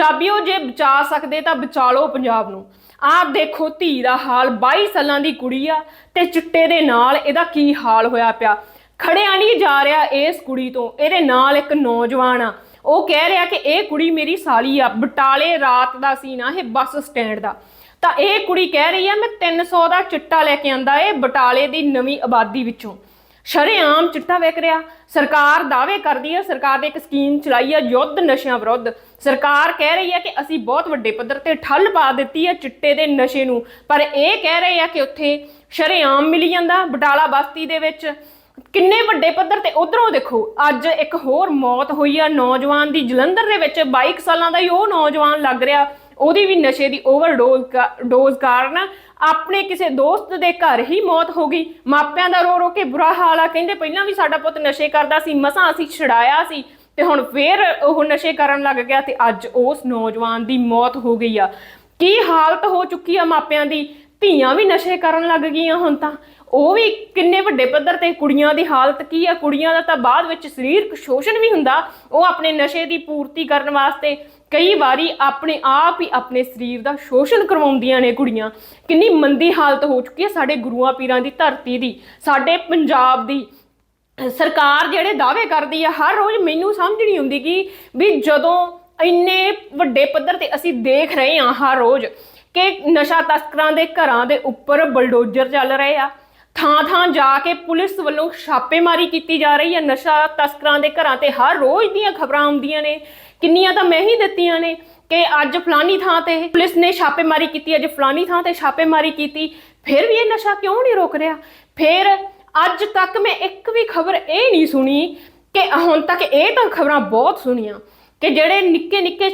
ਪੰਜਾਬੀਓ ਜੇ ਬਚਾ ਸਕਦੇ ਤਾਂ ਬਚਾ ਲਓ ਪੰਜਾਬ ਨੂੰ। ਆਪ ਦੇਖੋ ਧੀ ਦਾ ਹਾਲ 22 ਸਾਲਾਂ ਦੀ ਕੁੜੀ ਆ ਤੇ ਚਿੱਟੇ ਦੇ ਨਾਲ ਇਹਦਾ ਕੀ ਹਾਲ ਹੋਇਆ ਪਿਆ? ਖੜਿਆ ਨਹੀਂ ਜਾ ਰਿਹਾ ਇਸ ਕੁੜੀ ਤੋਂ, ਇਹਦੇ ਨਾਲ ਇੱਕ ਨੌਜਵਾਨ ਆ। ਉਹ ਕਹਿ ਰਿਹਾ ਕਿ ਇਹ ਕੁੜੀ ਮੇਰੀ ਸਾਲੀ ਆ, ਬਟਾਲੇ ਰਾਤ ਦਾ ਸੀ ਨਾ ਇਹ ਬੱਸ ਸਟੈਂਡ ਦਾ। ਤਾਂ ਇਹ ਕੁੜੀ ਕਹਿ ਰਹੀ ਆ, ਮੈਂ 300 ਦਾ ਚਿੱਟਾ ਲੈ ਕੇ ਆਂਦਾ ਇਹ ਬਟਾਲੇ ਦੀ ਨਵੀਂ ਆਬਾਦੀ ਵਿੱਚੋਂ। ਸ਼ਰੇਆਮ ਚਿੱਟਾ ਵਿਕ ਰਿਹਾ। ਸਰਕਾਰ ਦਾਅਵੇ ਕਰਦੀ ਹੈ, ਸਰਕਾਰ ਨੇ ਇੱਕ ਸਕੀਮ ਚਲਾਈ ਹੈ ਯੁੱਧ ਨਸ਼ਿਆਂ ਵਿਰੁੱਧ। ਸਰਕਾਰ ਕਹਿ ਰਹੀ ਹੈ ਕਿ ਅਸੀਂ ਬਹੁਤ ਵੱਡੇ ਪੱਧਰ ਤੇ ਠੱਲ ਪਾ ਦਿੱਤੀ ਹੈ ਚਿੱਟੇ ਦੇ ਨਸ਼ੇ ਨੂੰ। ਪਰ ਇਹ ਕਹਿ ਰਹੇ ਆ ਕਿ ਉੱਥੇ ਸ਼ਰੇਆਮ ਮਿਲੀ ਜਾਂਦਾ ਬਟਾਲਾ ਬਸਤੀ ਦੇ ਵਿੱਚ। ਕਿੰਨੇ ਵੱਡੇ ਪੱਧਰ ਤੇ ਉਧਰੋਂ ਦੇਖੋ, ਅੱਜ ਇੱਕ ਹੋਰ ਮੌਤ ਹੋਈ ਆ ਨੌਜਵਾਨ ਦੀ ਜਲੰਧਰ ਦੇ ਵਿੱਚ। 22 ਸਾਲਾਂ ਦਾ ਹੀ ਉਹ ਨੌਜਵਾਨ ਲੱਗ ਰਿਹਾ। ਉਹਦੀ ਵੀ ਨਸ਼ੇ ਦੀ ਓਵਰਡੋਜ਼ ਡੋਜ਼ ਕਾਰਨ ਆਪਣੇ ਕਿਸੇ ਦੋਸਤ ਦੇ ਘਰ ਹੀ ਮੌਤ ਹੋ ਗਈ। ਮਾਪਿਆਂ ਦਾ ਰੋ ਰੋ ਕੇ ਬੁਰਾ ਹਾਲ ਆ। ਕਹਿੰਦੇ ਪਹਿਲਾਂ ਵੀ ਸਾਡਾ ਪੁੱਤ ਨਸ਼ੇ ਕਰਦਾ ਸੀ, ਮਸਾਂ ਅਸੀਂ ਛਡਾਇਆ ਸੀ ਤੇ ਹੁਣ ਫੇਰ ਉਹ ਨਸ਼ੇ ਕਰਨ ਲੱਗ ਗਿਆ ਤੇ ਅੱਜ ਉਸ ਨੌਜਵਾਨ ਦੀ ਮੌਤ ਹੋ ਗਈ ਆ। ਕੀ ਹਾਲਤ ਹੋ ਚੁੱਕੀ ਆ ਮਾਪਿਆਂ ਦੀ? ਧੀਆਂ ਵੀ ਨਸ਼ੇ ਕਰਨ ਲੱਗ ਗਈਆਂ ਹੁਣ ਤਾਂ। ਉਹ ਵੀ ਕਿੰਨੇ ਵੱਡੇ ਪੱਧਰ ਤੇ ਕੁੜੀਆਂ ਦੀ ਹਾਲਤ ਕੀ ਆ? ਕੁੜੀਆਂ ਦਾ ਤਾਂ ਬਾਅਦ ਵਿੱਚ ਸਰੀਰਕ ਸ਼ੋਸ਼ਣ ਵੀ ਹੁੰਦਾ। ਉਹ ਆਪਣੇ ਨਸ਼ੇ ਦੀ ਪੂਰਤੀ ਕਰਨ ਵਾਸਤੇ ਕਈ ਵਾਰੀ ਆਪਣੇ ਆਪ ਹੀ ਆਪਣੇ ਸਰੀਰ ਦਾ ਸ਼ੋਸ਼ਣ ਕਰਵਾਉਂਦੀਆਂ ਨੇ ਕੁੜੀਆਂ। ਕਿੰਨੀ ਮੰਦੀ ਹਾਲਤ ਹੋ ਚੁੱਕੀ ਹੈ ਸਾਡੇ ਗੁਰੂਆਂ ਪੀਰਾਂ ਦੀ ਧਰਤੀ ਦੀ। ਸਾਡੇ ਪੰਜਾਬ ਦੀ। ਸਰਕਾਰ ਜਿਹੜੇ ਦਾਅਵੇ ਕਰਦੀ ਆ, ਹਰ ਰੋਜ਼ ਮੈਨੂੰ ਸਮਝ ਨਹੀਂ ਆਉਂਦੀ ਕਿ ਵੀ ਜਦੋਂ ਇੰਨੇ ਵੱਡੇ ਪੱਧਰ ਤੇ ਅਸੀਂ ਦੇਖ ਰਹੇ ਹਾਂ ਹਰ ਰੋਜ਼ ਕਿ ਨਸ਼ਾ ਤਸਕਰਾਂ ਦੇ ਘਰਾਂ ਦੇ ਉੱਪਰ ਬਲਡੋਜ਼ਰ ਚੱਲ ਰਹੇ ਆ। ਥਾਂ ਥਾਂ ਜਾ ਕੇ ਪੁਲਿਸ ਵੱਲੋਂ ਛਾਪੇਮਾਰੀ ਕੀਤੀ ਜਾ ਰਹੀ ਹੈ ਨਸ਼ਾ ਤਸਕਰਾਂ ਦੇ ਘਰਾਂ ਤੇ ਹਰ ਰੋਜ਼ ਦੀਆਂ ਖਬਰਾਂ ਆਉਂਦੀਆਂ ਨੇ। ਕਿੰਨੀਆਂ ਤਾਂ ਮੈਂ ਹੀ ਦਿੱਤੀਆਂ ਨੇ ਕਿ ਅੱਜ ਫਲਾਨੀ ਥਾਂ ਤੇ ਪੁਲਿਸ ਨੇ ਛਾਪੇਮਾਰੀ ਕੀਤੀ, ਅੱਜ ਫਲਾਨੀ ਥਾਂ ਤੇ ਛਾਪੇਮਾਰੀ ਕੀਤੀ। ਫਿਰ ਵੀ ਇਹ ਨਸ਼ਾ ਕਿਉਂ ਨਹੀਂ ਰੁਕ ਰਿਹਾ? ਫਿਰ ਅੱਜ ਤੱਕ ਮੈਂ ਇੱਕ ਵੀ ਖਬਰ ਇਹ ਨਹੀਂ ਸੁਣੀ ਕਿ ਹੁਣ ਤੱਕ ਇਹ ਤਾਂ ਖਬਰਾਂ ਬਹੁਤ ਸੁਣੀਆਂ ਕਿ ਜਿਹੜੇ ਨਿੱਕੇ ਨਿੱਕੇ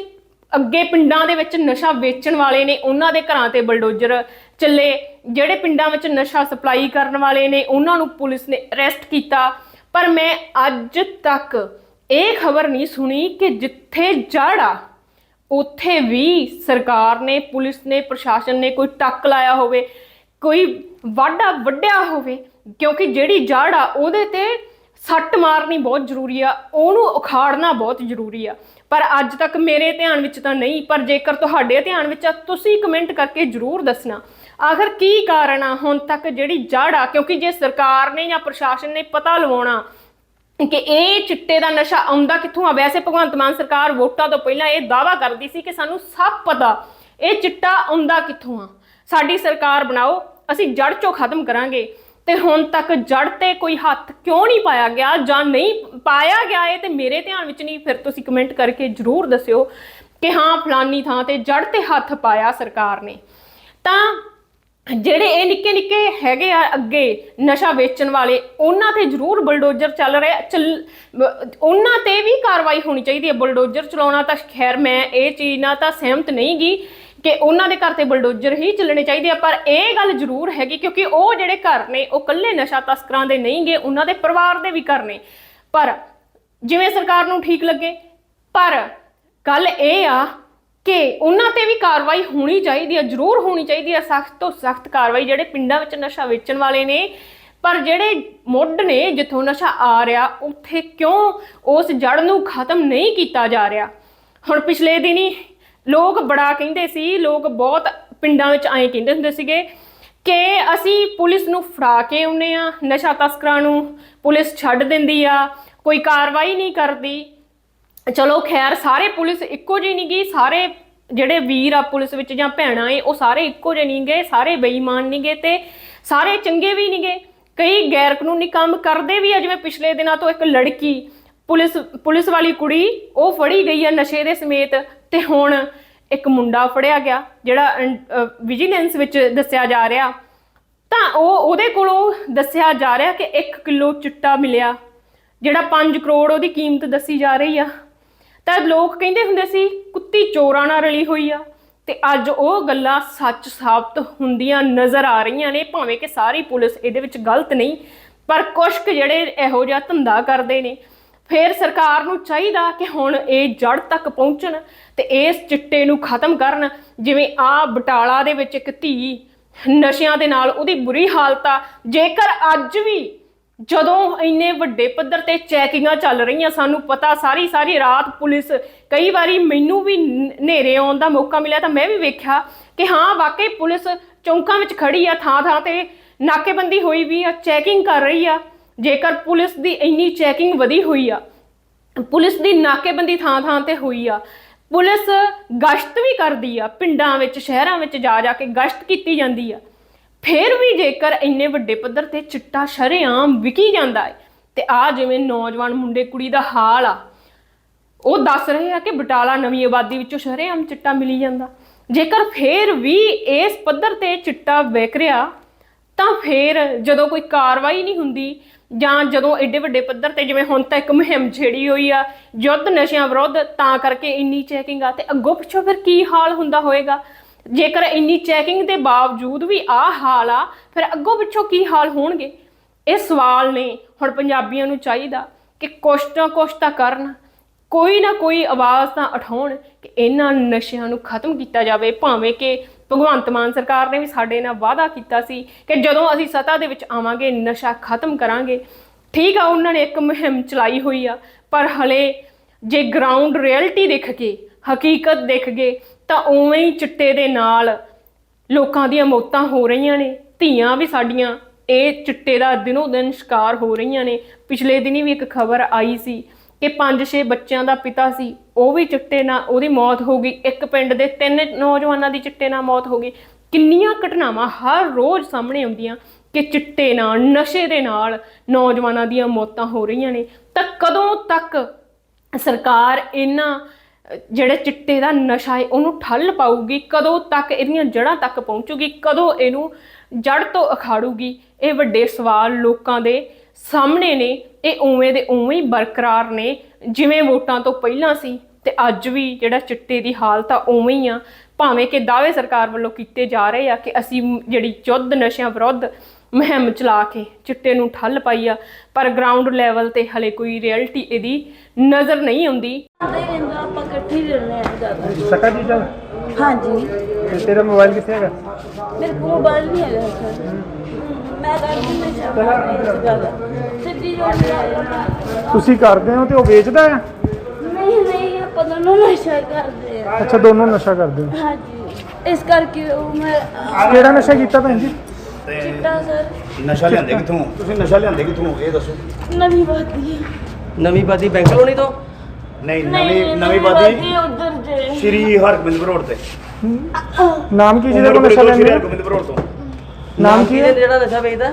ਅੱਗੇ ਪਿੰਡਾਂ ਦੇ ਵਿੱਚ ਨਸ਼ਾ ਵੇਚਣ ਵਾਲੇ ਨੇ, ਉਹਨਾਂ ਦੇ ਘਰਾਂ ਤੇ ਬਲਡੋਜ਼ਰ ਚੱਲੇ। ਜਿਹੜੇ ਪਿੰਡਾਂ ਵਿੱਚ ਨਸ਼ਾ ਸਪਲਾਈ ਕਰਨ ਵਾਲੇ ਨੇ, ਉਹਨਾਂ ਨੂੰ ਪੁਲਿਸ ਨੇ ਅਰੈਸਟ ਕੀਤਾ। ਪਰ ਮੈਂ ਅੱਜ ਤੱਕ ਇਹ ਖਬਰ ਨਹੀਂ ਸੁਣੀ ਕਿ ਜਿੱਥੇ ਜੜ ਆ, ਉੱਥੇ ਵੀ ਸਰਕਾਰ ਨੇ, ਪੁਲਿਸ ਨੇ, ਪ੍ਰਸ਼ਾਸਨ ਨੇ ਕੋਈ ਟੱਕ ਲਾਇਆ ਹੋਵੇ, ਕੋਈ ਵਾਢਾ ਵੱਢਿਆ ਹੋਵੇ, ਕਿਉਂਕਿ ਜਿਹੜੀ ਜੜ ਆ, ਉਹਦੇ ਤੇ ਸੱਟ ਮਾਰਨੀ ਬਹੁਤ ਜ਼ਰੂਰੀ ਆ, ਉਹਨੂੰ ਉਖਾੜਨਾ ਬਹੁਤ ਜ਼ਰੂਰੀ ਆ। ਪਰ ਅੱਜ ਤੱਕ ਮੇਰੇ ਧਿਆਨ ਵਿੱਚ ਤਾਂ ਨਹੀਂ, ਪਰ ਜੇਕਰ ਤੁਹਾਡੇ ਧਿਆਨ ਵਿੱਚ ਆ, ਤੁਸੀਂ ਕਮੈਂਟ ਕਰਕੇ ਜ਼ਰੂਰ ਦੱਸਣਾ। ਆਖਰ ਕੀ ਕਾਰਨ ਆ ਹੁਣ ਤੱਕ ਜਿਹੜੀ ਜੜ ਆ? ਕਿਉਂਕਿ ਜੇ ਸਰਕਾਰ ਨੇ ਜਾਂ ਪ੍ਰਸ਼ਾਸਨ ਨੇ ਪਤਾ ਲਵਾਉਣਾ ਕਿ ਇਹ ਚਿੱਟੇ ਦਾ ਨਸ਼ਾ ਆਉਂਦਾ ਕਿੱਥੋਂ ਆ, ਵੈਸੇ ਭਗਵੰਤ ਮਾਨ ਸਰਕਾਰ ਵੋਟਾਂ ਤੋਂ ਪਹਿਲਾਂ ਇਹ ਦਾਵਾ ਕਰਦੀ ਸੀ ਕਿ ਸਾਨੂੰ ਸਭ ਪਤਾ ਇਹ ਚਿੱਟਾ ਆਉਂਦਾ ਕਿੱਥੋਂ ਆ। ਸਾਡੀ ਸਰਕਾਰ ਬਣਾਓ, ਅਸੀਂ ਜੜ ਚੋਂ ਖਤਮ ਕਰਾਂਗੇ। ਤੇ ਹੁਣ ਤੱਕ ਜੜ ਤੇ ਕੋਈ ਹੱਥ ਕਿਉਂ ਨਹੀਂ ਪਾਇਆ ਗਿਆ ਜਾਂ ਨਹੀਂ ਪਾਇਆ ਗਿਆ ਇਹ ਤੇ ਮੇਰੇ ਧਿਆਨ ਵਿੱਚ ਨਹੀਂ, ਫਿਰ ਤੁਸੀਂ ਕਮੈਂਟ ਕਰਕੇ ਜਰੂਰ ਦੱਸਿਓ ਕਿ ਹਾਂ, ਫਲਾਨੀ ਥਾਂ ਤੇ ਜੜ ਤੇ ਹੱਥ ਪਾਇਆ ਸਰਕਾਰ ਨੇ। ਤਾਂ ਜਿਹੜੇ ਇਹ ਨਿੱਕੇ ਨਿੱਕੇ ਹੈਗੇ ਆ ਅੱਗੇ ਨਸ਼ਾ ਵੇਚਣ ਵਾਲੇ, ਉਹਨਾਂ ਤੇ ਜ਼ਰੂਰ ਬਲਡੋਜ਼ਰ ਚੱਲ ਰਿਹਾ, ਚੱਲ ਉਹਨਾਂ ਤੇ ਵੀ ਕਾਰਵਾਈ ਹੋਣੀ ਚਾਹੀਦੀ ਹੈ ਬਲਡੋਜ਼ਰ ਚਲਾਉਣਾ ਤਾਂ ਖੈਰ ਮੈਂ ਇਹ ਚੀਜ਼ ਨਾਲ ਤਾਂ ਸਹਿਮਤ ਨਹੀਂ ਗੀ ਕਿ ਉਹਨਾਂ ਦੇ ਘਰ ਤੇ ਬਲਡੋਜ਼ਰ ਹੀ ਚੱਲਣੇ ਚਾਹੀਦੇ ਆ, ਪਰ ਇਹ ਗੱਲ ਜ਼ਰੂਰ ਹੈਗੀ ਕਿਉਂਕਿ ਉਹ ਜਿਹੜੇ ਘਰ ਨੇ, ਉਹ ਕੱਲੇ ਨਸ਼ਾ ਤਸਕਰਾਂ ਦੇ ਨਹੀਂਗੇ ਉਹਨਾਂ ਦੇ ਪਰਿਵਾਰ ਦੇ ਵੀ ਘਰ ਨੇ। ਪਰ ਜਿਵੇਂ ਸਰਕਾਰ ਨੂੰ ਠੀਕ ਲੱਗੇ, ਪਰ ਗੱਲ ਇਹ ਆ ਕਿ ਉਹਨਾਂ ਤੇ ਵੀ ਕਾਰਵਾਈ ਹੋਣੀ ਚਾਹੀਦੀ ਹੈ ਜ਼ਰੂਰ ਹੋਣੀ ਚਾਹੀਦੀ ਹੈ ਸਖਤ ਤੋਂ ਸਖਤ ਕਾਰਵਾਈ, ਜਿਹੜੇ ਪਿੰਡਾਂ ਵਿੱਚ ਨਸ਼ਾ ਵੇਚਣ ਵਾਲੇ ਨੇ, ਪਰ ਜਿਹੜੇ ਮੁੱਢ ਨੇ, ਜਿੱਥੋਂ ਨਸ਼ਾ ਆ ਰਿਹਾ, ਉੱਥੇ ਕਿਉਂ ਉਸ ਜੜ ਨੂੰ ਖਤਮ ਨਹੀਂ ਕੀਤਾ ਜਾ ਰਿਹਾ? ਹੁਣ ਪਿਛਲੇ ਦਿਨੀ ਲੋਕ ਬੜਾ ਕਹਿੰਦੇ ਸੀ, ਲੋਕ ਬਹੁਤ ਪਿੰਡਾਂ ਵਿੱਚ ਐਂ ਕਹਿੰਦੇ ਹੁੰਦੇ ਸੀਗੇ ਕਿ ਅਸੀਂ ਪੁਲਿਸ ਨੂੰ ਫੜਾ ਕੇ ਆਉਨੇ ਆ ਨਸ਼ਾ ਤਸਕਰਾਂ ਨੂੰ ਪੁਲਿਸ ਛੱਡ ਦਿੰਦੀ ਆ, ਕੋਈ ਕਾਰਵਾਈ ਨਹੀਂ ਕਰਦੀ। ਚਲੋ ਖੈਰ, ਸਾਰੇ ਪੁਲਿਸ ਇੱਕੋ ਜਿਹੀ ਨਹੀਂ ਗਈ ਸਾਰੇ ਜਿਹੜੇ ਵੀਰ ਆ ਪੁਲਿਸ ਵਿੱਚ ਜਾਂ ਭੈਣਾਂ ਏ, ਉਹ ਸਾਰੇ ਇੱਕੋ ਜਿਹੇ ਨਹੀਂ ਗਏ ਸਾਰੇ ਬੇਈਮਾਨ ਨਹੀਂ ਗਏ ਤੇ ਸਾਰੇ ਚੰਗੇ ਵੀ ਨਹੀਂ ਗਏ ਕਈ ਗੈਰ ਕਾਨੂੰਨੀ ਕੰਮ ਕਰਦੇ ਵੀ ਆ, ਜਿਵੇਂ ਪਿਛਲੇ ਦਿਨਾਂ ਤੋਂ ਇੱਕ ਲੜਕੀ ਪੁਲਿਸ ਪੁਲਿਸ ਵਾਲੀ ਕੁੜੀ, ਉਹ ਫੜੀ ਗਈ ਆ ਨਸ਼ੇ ਦੇ ਸਮੇਤ ਤੇ ਹੁਣ ਇੱਕ ਮੁੰਡਾ ਫੜਿਆ ਗਿਆ, ਜਿਹੜਾ ਵਿਜੀਲੈਂਸ ਵਿੱਚ ਦੱਸਿਆ ਜਾ ਰਿਹਾ। ਤਾਂ ਉਹ ਉਹਦੇ ਕੋਲੋਂ ਦੱਸਿਆ ਜਾ ਰਿਹਾ ਕਿ 1 ਕਿਲੋ ਚਿੱਟਾ ਮਿਲਿਆ, ਜਿਹੜਾ 5 ਕਰੋੜ ਉਹਦੀ ਕੀਮਤ ਦੱਸੀ ਜਾ ਰਹੀ ਆ। ਤਾਂ ਲੋਕ ਕਹਿੰਦੇ ਹੁੰਦੇ ਸੀ, ਕੁੱਤੀ ਚੋਰਾਂ ਨਾਲ ਰਲੀ ਹੋਈ ਆ। ਤੇ ਅੱਜ ਉਹ ਗੱਲਾਂ ਸੱਚ ਸਾਬਤ ਹੁੰਦੀਆਂ ਨਜ਼ਰ ਆ ਰਹੀਆਂ ਨੇ, ਭਾਵੇਂ ਕਿ ਸਾਰੀ ਪੁਲਿਸ ਇਹਦੇ ਵਿੱਚ ਗਲਤ ਨਹੀਂ, ਪਰ ਕੁਝ ਕੁ ਜਿਹੜੇ ਇਹੋ ਜਿਹਾ ਧੰਦਾ ਕਰਦੇ ਨੇ। ਫਿਰ ਸਰਕਾਰ ਨੂੰ ਚਾਹੀਦਾ ਕਿ ਹੁਣ ਇਹ ਜੜ ਤੱਕ ਪਹੁੰਚਣ ਤੇ ਇਸ ਚਿੱਟੇ ਨੂੰ ਖਤਮ ਕਰਨ, ਜਿਵੇਂ ਆ ਬਟਾਲਾ ਦੇ ਵਿੱਚ ਇੱਕ ਧੀ ਨਸ਼ਿਆਂ ਦੇ ਨਾਲ ਉਹਦੀ ਬੁਰੀ ਹਾਲਤ ਆ। ਜੇਕਰ ਅੱਜ ਵੀ ਜਦੋਂ ਇੰਨੇ ਵੱਡੇ ਪੱਧਰ ਤੇ ਚੈਕਿੰਗਾਂ ਚੱਲ ਰਹੀਆਂ, ਸਾਨੂੰ ਪਤਾ ਸਾਰੀ ਸਾਰੀ ਰਾਤ ਪੁਲਿਸ ਕਈ ਵਾਰੀ ਮੈਨੂੰ ਵੀ ਹਨੇਰੇ ਆਉਣ ਦਾ ਮੌਕਾ ਮਿਲਿਆ ਤਾਂ ਮੈਂ ਵੀ ਵੇਖਿਆ ਕਿ ਹਾਂ, ਵਾਕਈ ਪੁਲਿਸ ਚੌਂਕਾਂ ਵਿੱਚ ਖੜੀ ਆ ਥਾਂ ਥਾਂ ਤੇ ਨਾਕੇਬੰਦੀ ਹੋਈ ਵੀ ਆ, ਚੈਕਿੰਗ ਕਰ ਰਹੀ ਆ। ਜੇਕਰ ਪੁਲਿਸ ਦੀ ਇੰਨੀ ਚੈਕਿੰਗ ਵਧੀ ਹੋਈ ਆ, ਪੁਲਿਸ ਦੀ ਨਾਕੇਬੰਦੀ ਥਾਂ ਥਾਂ ਤੇ ਹੋਈ ਆ, ਪੁਲਿਸ ਗਸ਼ਤ ਵੀ ਕਰਦੀ ਆ, ਪਿੰਡਾਂ ਵਿੱਚ, ਸ਼ਹਿਰਾਂ ਵਿੱਚ ਜਾ ਜਾ ਕੇ ਗਸ਼ਤ ਕੀਤੀ ਜਾਂਦੀ ਆ, ਫਿਰ ਵੀ ਜੇਕਰ ਇੰਨੇ ਵੱਡੇ ਪੱਧਰ ਤੇ ਚਿੱਟਾ ਸ਼ਰੇਆਮ ਵਿਕੀ ਜਾਂਦਾ ਹੈ ਤੇ ਆ ਜਿਵੇਂ ਨੌਜਵਾਨ ਮੁੰਡੇ ਕੁੜੀ ਦਾ ਹਾਲ ਆ, ਉਹ ਦੱਸ ਰਹੇ ਆ ਕਿ ਬਟਾਲਾ ਨਵੀਂ ਆਬਾਦੀ ਵਿੱਚੋਂ ਸ਼ਰੇਆਮ ਚਿੱਟਾ ਮਿਲੀ ਜਾਂਦਾ। ਜੇਕਰ ਫੇਰ ਵੀ ਇਸ ਪੱਧਰ ਤੇ ਚਿੱਟਾ ਵਿਕ ਰਿਹਾ, ਤਾਂ ਫੇਰ ਜਦੋਂ ਕੋਈ ਕਾਰਵਾਈ ਨਹੀਂ ਹੁੰਦੀ ਜਾਂ ਜਦੋਂ ਐਡੇ ਵੱਡੇ ਪੱਧਰ ਤੇ ਜਿਵੇਂ ਹੁਣ ਤਾਂ ਇੱਕ ਮੁਹਿੰਮ ਛੇੜੀ ਹੋਈ ਆ, ਯੁੱਧ ਨਸ਼ਿਆਂ ਵਿਰੁੱਧ, ਤਾਂ ਕਰਕੇ ਇੰਨੀ ਚੈਕਿੰਗ ਆ, ਤੇ ਅੱਗੋਂ ਪਿੱਛੋਂ ਫਿਰ ਕੀ ਹਾਲ ਹੁੰਦਾ ਹੋਏਗਾ? ਜੇਕਰ ਇੰਨੀ ਚੈਕਿੰਗ ਦੇ ਬਾਵਜੂਦ ਵੀ ਆ ਹਾਲ ਆ, ਫਿਰ ਅੱਗੋਂ ਪਿੱਛੋਂ ਕੀ ਹਾਲ ਹੋਣਗੇ? ਇਹ ਸਵਾਲ ਨੇ ਹੁਣ ਪੰਜਾਬੀਆਂ ਨੂੰ ਚਾਹੀਦਾ ਕਿ ਕੁਛ ਨਾ ਕੁਛ ਤਾਂ ਕਰਨ। ਕੋਈ ਨਾ ਕੋਈ ਆਵਾਜ਼ ਤਾਂ ਉਠਾਉਣ ਕਿ ਇਹਨਾਂ ਨਸ਼ਿਆਂ ਨੂੰ ਖਤਮ ਕੀਤਾ ਜਾਵੇ, ਭਾਵੇਂ ਕਿ ਭਗਵੰਤ ਮਾਨ ਸਰਕਾਰ ਨੇ ਵੀ ਸਾਡੇ ਨਾਲ ਵਾਅਦਾ ਕੀਤਾ ਸੀ ਕਿ ਜਦੋਂ ਅਸੀਂ ਸੱਤਾ ਦੇ ਵਿੱਚ ਆਵਾਂਗੇ, ਨਸ਼ਾ ਖਤਮ ਕਰਾਂਗੇ, ਠੀਕ ਆ, ਉਹਨਾਂ ਨੇ ਇੱਕ ਮੁਹਿੰਮ ਚਲਾਈ ਹੋਈ ਆ, ਪਰ ਹਲੇ ਜੇ ਗਰਾਊਂਡ ਰਿਐਲਿਟੀ ਦੇਖ ਕੇ ਹਕੀਕਤ ਦੇਖ ਗਏ ਤਾਂ ਉਵੇਂ ਹੀ ਚਿੱਟੇ ਦੇ ਨਾਲ ਲੋਕਾਂ ਦੀਆਂ ਮੌਤਾਂ ਹੋ ਰਹੀਆਂ ਨੇ, ਧੀਆਂ ਵੀ ਸਾਡੀਆਂ ਇਹ ਚਿੱਟੇ ਦਾ ਦਿਨੋ ਦਿਨ ਸ਼ਿਕਾਰ ਹੋ ਰਹੀਆਂ ਨੇ। ਪਿਛਲੇ ਦਿਨੀ ਵੀ ਇੱਕ ਖਬਰ ਆਈ ਸੀ ਕਿ 5-6 ਬੱਚਿਆਂ ਦਾ ਪਿਤਾ ਸੀ, ਉਹ ਵੀ ਚਿੱਟੇ ਨਾਲ ਉਹਦੀ ਮੌਤ ਹੋ ਗਈ। ਇੱਕ ਪਿੰਡ ਦੇ ਤਿੰਨ ਨੌਜਵਾਨਾਂ ਦੀ ਚਿੱਟੇ ਨਾਲ ਮੌਤ ਹੋ ਗਈ। ਕਿੰਨੀਆਂ ਘਟਨਾਵਾਂ ਹਰ ਰੋਜ਼ ਸਾਹਮਣੇ ਆਉਂਦੀਆਂ ਕਿ ਚਿੱਟੇ ਨਾਲ, ਨਸ਼ੇ ਦੇ ਨਾਲ ਨੌਜਵਾਨਾਂ ਦੀਆਂ ਮੌਤਾਂ ਹੋ ਰਹੀਆਂ ਨੇ। ਤਾਂ ਕਦੋਂ ਤੱਕ ਸਰਕਾਰ ਇਹਨਾਂ, ਜਿਹੜੇ ਚਿੱਟੇ ਦਾ ਨਸ਼ਾ ਹੈ, ਉਹਨੂੰ ਠੱਲ ਪਾਊਗੀ? ਕਦੋਂ ਤੱਕ ਇਹਦੀਆਂ ਜੜ੍ਹਾਂ ਤੱਕ ਪਹੁੰਚੂਗੀ? ਕਦੋਂ ਇਹਨੂੰ ਜੜ ਤੋਂ ਅਖਾੜੂਗੀ? ਇਹ ਵੱਡੇ ਸਵਾਲ ਲੋਕਾਂ ਦੇ ਸਾਹਮਣੇ ਨੇ ਇਹ ਉਵੇਂ ਦੇ ਉਵੇਂ ਹੀ ਬਰਕਰਾਰ ਨੇ ਜਿਵੇਂ ਵੋਟਾਂ ਤੋਂ ਪਹਿਲਾਂ ਸੀ ਤੇ ਅੱਜ ਵੀ ਜਿਹੜਾ ਚਿੱਟੇ ਦੀ ਹਾਲਤ ਆ ਉਵੇਂ ਹੀ ਆ। ਭਾਵੇਂ ਕਿ ਦਾਅਵੇ ਸਰਕਾਰ ਵੱਲੋਂ ਕੀਤੇ ਜਾ ਰਹੇ ਆ ਕਿ ਅਸੀਂ ਜਿਹੜੀ ਯੁੱਧ ਨਸ਼ਿਆਂ ਵਿਰੁੱਧ ਮੁਹਿੰਮ ਚਲਾ ਕੇ ਚਿੱਟੇ ਨੂੰ ਠੱਲ ਪਾਈ ਆ ਪਰ ਗਰਾਊਂਡ ਲੈਵਲ ਤੇ ਹਲੇ ਕੋਈ ਰਿਐਲਿਟੀ ਇਹਦੀ ਨਜ਼ਰ ਨਹੀਂ ਆਉਂਦੀ। ਤੇ ਕਹਿੰਦਾ ਆਪਾਂ ਇਕੱਠੇ ਹੀ ਰਹਿੰਦੇ ਆ ਜ਼ਿਆਦਾ। ਸਕਾ ਜੀ ਚੱਲ। ਹਾਂਜੀ। ਤੇ ਤੇਰਾ ਮੋਬਾਈਲ ਕਿੱਥੇ ਹੈਗਾ? ਮੇਰੇ ਕੋਲ ਮੋਬਾਈਲ ਨਹੀਂ ਹੈਗਾ ਸਰ ਮੈਂ ਕਹਿੰਦੀ ਮੈਂ ਚਾਹਾਂ ਇਸ ਗੱਲ ਸਿੱਧੀ ਗੱਲ ਤੁਸੀਂ ਕਰਦੇ ਹੋ ਤੇ ਉਹ ਵੇਚਦਾ ਆ ਨਹੀਂ ਨਹੀਂ ਆਪਾਂ ਦੋਨੋਂ ਨਸ਼ਾ ਕਰਦੇ ਆ। ਅੱਛਾ ਦੋਨੋਂ ਨਸ਼ਾ ਕਰਦੇ ਹੋ। ਹਾਂਜੀ। ਇਸ ਕਰਕੇ ਉਹ ਮੈਂ ਕਿਹੜਾ ਨਸ਼ਾ ਕੀਤਾ ਭੈਣ ਜੀ? ਚਿੱਟਾ ਸਰ। ਨਸ਼ਾ ਲਿਆਂਦੇ ਕਿੱਥੋਂ? ਤੁਸੀਂ ਨਸ਼ਾ ਲਿਆਂਦੇ ਕਿੱਥੋਂ? ਇਹ ਦੱਸੋ। ਨਵੀਂ ਬਾਤੀ ਨਵੀਂ ਬਾਦੀ ਬੈਂਕ ਕਲੋਨੀ ਤੋਂ? ਨਹੀਂ ਨਹੀਂ ਨਵੀਂ ਨਵੀਂ ਬਾਦੀ ਉਧਰ ਜੇ। ਸ਼੍ਰੀ ਹਰਗੋਬਿੰਦ ਰੋਡ ਤੇ। ਨਾਮ ਕੀ ਜਿਹਦੇ ਕੋਲ ਨਸ਼ਾ ਸ਼੍ਰੀ ਲੈਂਦੇ ਹੋ? ਹਰਗੋਬਿੰਦ ਰੋਡ ਤੋਂ। ਨਾਮ ਕੀ ਹੈ? ਜਿਹੜਾ ਨਸ਼ਾ ਵੇਚਦਾ?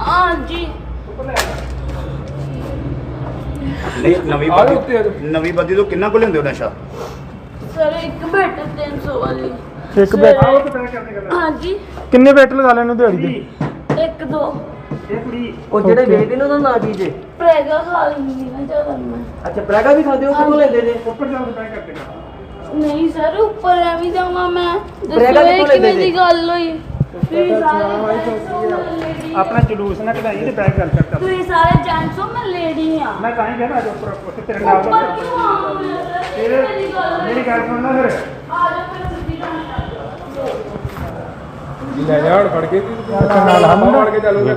ਹਾਂਜੀ। ਨਹੀਂ ਨਵੀਂ ਬਾਦੀ ਨਵੀਂ ਬਾਦੀ ਤੋਂ ਕਿੰਨਾ ਕੁ ਲੈਂਦੇ ਹੋ ਨਸ਼ਾ? ਸਰ ਇੱਕ ਬੈਟ 300 ਵਾਲੀ। ਇੱਕ ਬੈਟ। ਹਾਂਜੀ। ਕਿੰਨੇ ਬੈਟ ਲਗਾ ਲੈਣੇ ਹੋ ਦਿਹਾੜੀ ਦੇ? ਇੱਕ ਦੋ। ਉਹ ਜਿਹੜੇ. ਵੇਚਦੇ ਨੇ ਉਹਦਾ ਨਾਂ ਕੀ ਜੇ? ਪ੍ਰੈਗਾ ਖਾ ਲੈਂਦੀ ਨਾ ਜ਼ਿਆਦਾ ਮੈਂ। ਅੱਛਾ ਪ੍ਰੈਗਾ ਵੀ ਖਾਂਦੇ ਹੋ ਕਿੱਥੋਂ ਲੈਂਦੇ ਜੇ? ਨਹੀਂ ਸਰ ਉੱਪਰ ਐਵੇਂ ਜਾਵਾਂ ਮੈਂ ਬਰੇਗਾ ਦੱਸੋ ਇਹ ਕਿੱਥੋਂ ਕਿਵੇਂ ਲੈਂਦੇ ਦੀ ਗੱਲ ਹੋਈ ਤੁਸੀਂ ਸਾਰੇ ਆਪਣਾ ਜਲੂਸ ਨਾ ਕਢਾਈ ਤੇ ਬੈਗ ਗੱਲ ਕਰਦਾ ਤੁਸੀਂ ਸਾਰੇ ਜੈਂਟਸ ਹੋ ਮੈਂ ਲੇਡੀ ਆ ਮੈਂ ਤਾਂ ਹੀ ਕਹਿੰਦਾ ਅੱਜ ਉੱਪਰ ਉੱਥੇ ਤੇਰੇ ਨਾਲ ਉੱਪਰ ਕਿਉਂ ਆਵਾਂ ਮੈਂ ਤੇਰੇ ਮੇਰੀ ਗੱਲ ਹੋਈ। ਮੇਰੀ ਗੱਲ ਸੁਣਨਾ ਫਿਰ ਆ ਜਾ ਫਿਰ ਸਿੱਧੀ ਗੱਲ ਲੈ ਜਾ ਹਣ ਫੜ ਕੇ ਨਾਲ ਹਮ ਫੜ ਕੇ ਚੱਲੋਗੇ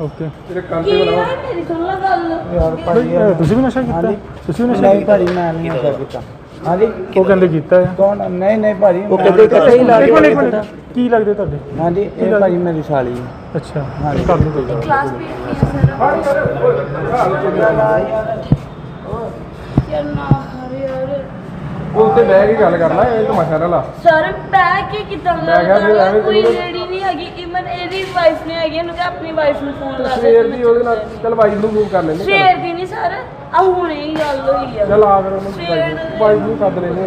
ਓਕੇ ਤੇਰੇ ਕੰਨ ਕੀ ਤੇ ਬੁਲਾਓ ਹੈ ਮੇਰੀ ਸੁਣ ਲੈ ਗੱਲ ਭਾਈ ਤੁਸੀਂ ਵੀ ਨਸ਼ਾ ਕੀਤਾ ਤੁਸੀਂ ਵੀ ਨਸ਼ਾ ਨਹੀਂ ਕੀਤਾ ਭਾਜੀ ਮੈਂ ਨਹੀਂ ਨਸ਼ਾ ਕੀਤਾ ਹਾਂਜੀ। ਉਹ ਕਹਿੰਦੇ ਕੀਤਾ ਹੈ। ਕੌਣ? ਨਹੀਂ ਨਹੀਂ ਭਾਜੀ ਉਹ ਮੈਂ- ਕਹਿੰਦੇ ਇਕੱਠੇ ਹੀ ਲਾ ਇੱਕ ਕੇ ਮਿੰਟ, ਇੱਕ ਮਿੰਟ ਕੀ ਲੱਗਦੇ ਤੁਹਾਡੇ? ਹਾਂਜੀ ਇਹ ਭਾਜੀ ਮੇਰੀ ਸਾਲੀ ਹੈ। ਅੱਛਾ ਕਰ ਲਓ ਕੋਈ ਗੱਲ। ਕਲਾਸ ਵੀ ਹੈ ਸਰ। ਯਾਰ ਨਾ ਹਰੇ ਯਾਰ। ਉਹ ਉੱਤੇ ਬਹਿ ਕੇ ਗੱਲ ਕਰ ਲੈ ਇਹ ਤਮਾਸ਼ਾ ਨਾ ਲਾ ਸਰ ਬਹਿ ਕੇ ਕਿਦਾਂ ਗੱਲ ਕਰਨਾ ਕੋਈ। ਲੇਡੀ ਨਹੀਂ ਹੈਗੀ। ਇਵਨ ਇਹਦੀ ਵਾਈਫ ਨਹੀਂ ਹੈਗੀ ਇਹਨੂੰ ਕਿ ਆਪਣੀ ਵਾਈਫ ਨੂੰ ਫੋਨ ਲਾ ਦੇ ਸਵੇਰ ਦੀ ਉਹਦੇ ਨਾਲ ਚੱਲ ਬਾਈ ਨੂੰ ਮੂਵ ਕਰ ਲੈਂਦੇ ਸਵੇਰ ਦੀ ਨਹੀਂ ਸਰ। ਆ ਹੁਣੇ ਹੀ ਗੱਲ ਹੋਈ ਆ। ਚੱਲ ਆ ਫਿਰ ਉਹਨੂੰ ਬਾਈ ਨੂੰ ਸੱਦ ਲੈਂਦੇ